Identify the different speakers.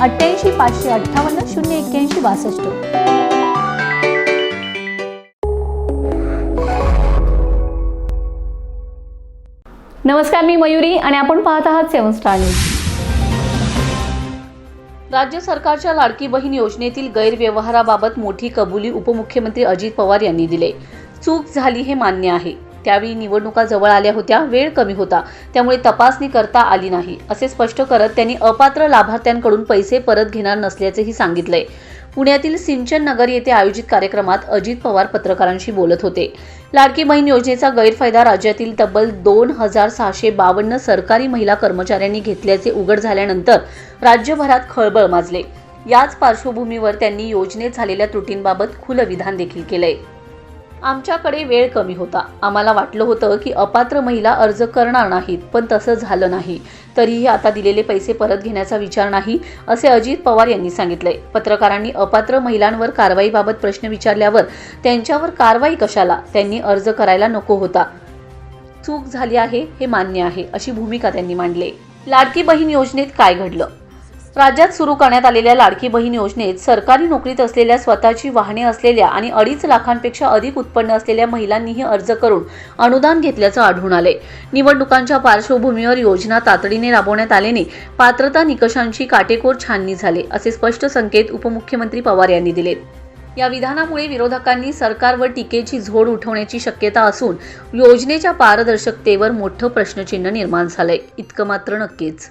Speaker 1: अठ्ठ्याऐंशी पाचशे अठ्ठावन्न शून्य एक्क्याऐंशी बासष्ट. नमस्कार मी मयुरी आणि आपण पाहत आहात सेवन स्टार न्यूज. राज्य सरकारच्या लाडकी बहीण योजनेतील गैरव्यवहाराबाबत मोठी कबुली उपमुख्यमंत्री अजित पवार यांनी दिले. चूक झाली हे मान्य आहे. त्यावेळी निवडणुका जवळ आल्या होत्या वेळ कमी होता. त्यामुळे तपासणी करता आली नाही असे स्पष्ट करत त्यांनी अपात्र लाभार्थ्यांकडून पैसे परत घेणार नसल्याचेही सांगितले. पुण्यातील सिंचन नगर येथे आयोजित कार्यक्रमात अजित पवार पत्रकारांशी बोलत होते. लाडकी बहीण योजनेचा गैरफायदा राज्यातील तब्बल दोन हजार सहाशे बावन्न सरकारी महिला कर्मचाऱ्यांनी घेतल्याचे उघड झाल्यानंतर राज्यभरात खळबळ माजले. याच पार्श्वभूमीवर त्यांनी योजनेत झालेल्या त्रुटींबाबत खुलं विधान देखील केलंय. आमच्याकडे वेळ कमी होता. आम्हाला वाटलं होतं की अपात्र महिला अर्ज करणार नाहीत पण तसं झालं नाही. तरीही आता दिलेले पैसे परत घेण्याचा विचार नाही असे अजित पवार यांनी सांगितले पत्रकारांनी अपात्र महिलांवर कारवाईबाबत प्रश्न विचारल्यावर त्यांच्यावर कारवाई कशाला? त्यांनी अर्ज करायला नको होता. चूक झाली आहे हे मान्य आहे अशी भूमिका त्यांनी मांडली. लाडकी बहीण योजनेत काय घडलं? राज्यात सुरू करण्यात आलेल्या लाडकी बहीण योजनेत सरकारी नोकरीत असलेल्या स्वतःची वाहने असलेल्या आणि अडीच लाखांपेक्षा अधिक उत्पन्न असलेल्या महिलांनीही अर्ज करून अनुदान घेतल्याचं आढळून आले निवडणुकांच्या पार्श्वभूमीवर योजना तातडीने राबवण्यात आल्याने पात्रता निकषांची काटेकोर छाननी झाले असे स्पष्ट संकेत उपमुख्यमंत्री पवार यांनी दिलेत या विधानामुळे विरोधकांनी सरकारवर टीकेची झोड उठवण्याची शक्यता असून योजनेच्या पारदर्शकतेवर मोठं प्रश्नचिन्ह निर्माण झालंय. इतकं मात्र नक्कीच.